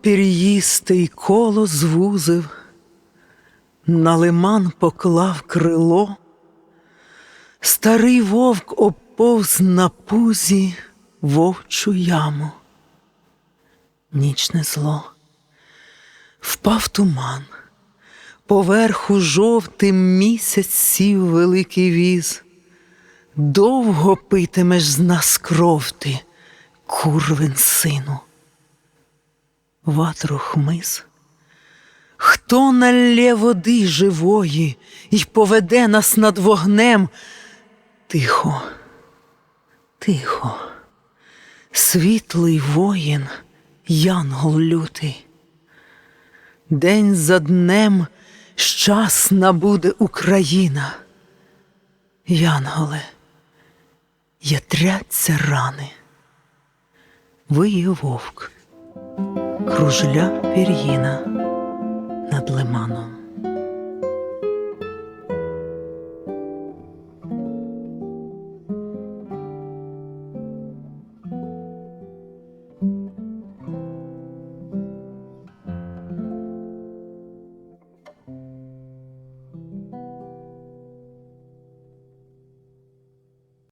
пір'їстий коло звузив, на лиман поклав крило, старий вовк оповз на пузі вовчу яму. Нічне зло, впав туман, поверху жовтим місяць сів великий віз. Довго питимеш з нас кров ти, курвин сину. Ватру хмиз. Хто налє води живої й поведе нас над вогнем? Тихо, тихо, світлий воїн, янгол лютий. День за днем щасна буде Україна. Янголе, ятряться рани. Виє вовк, кружля пір'їна.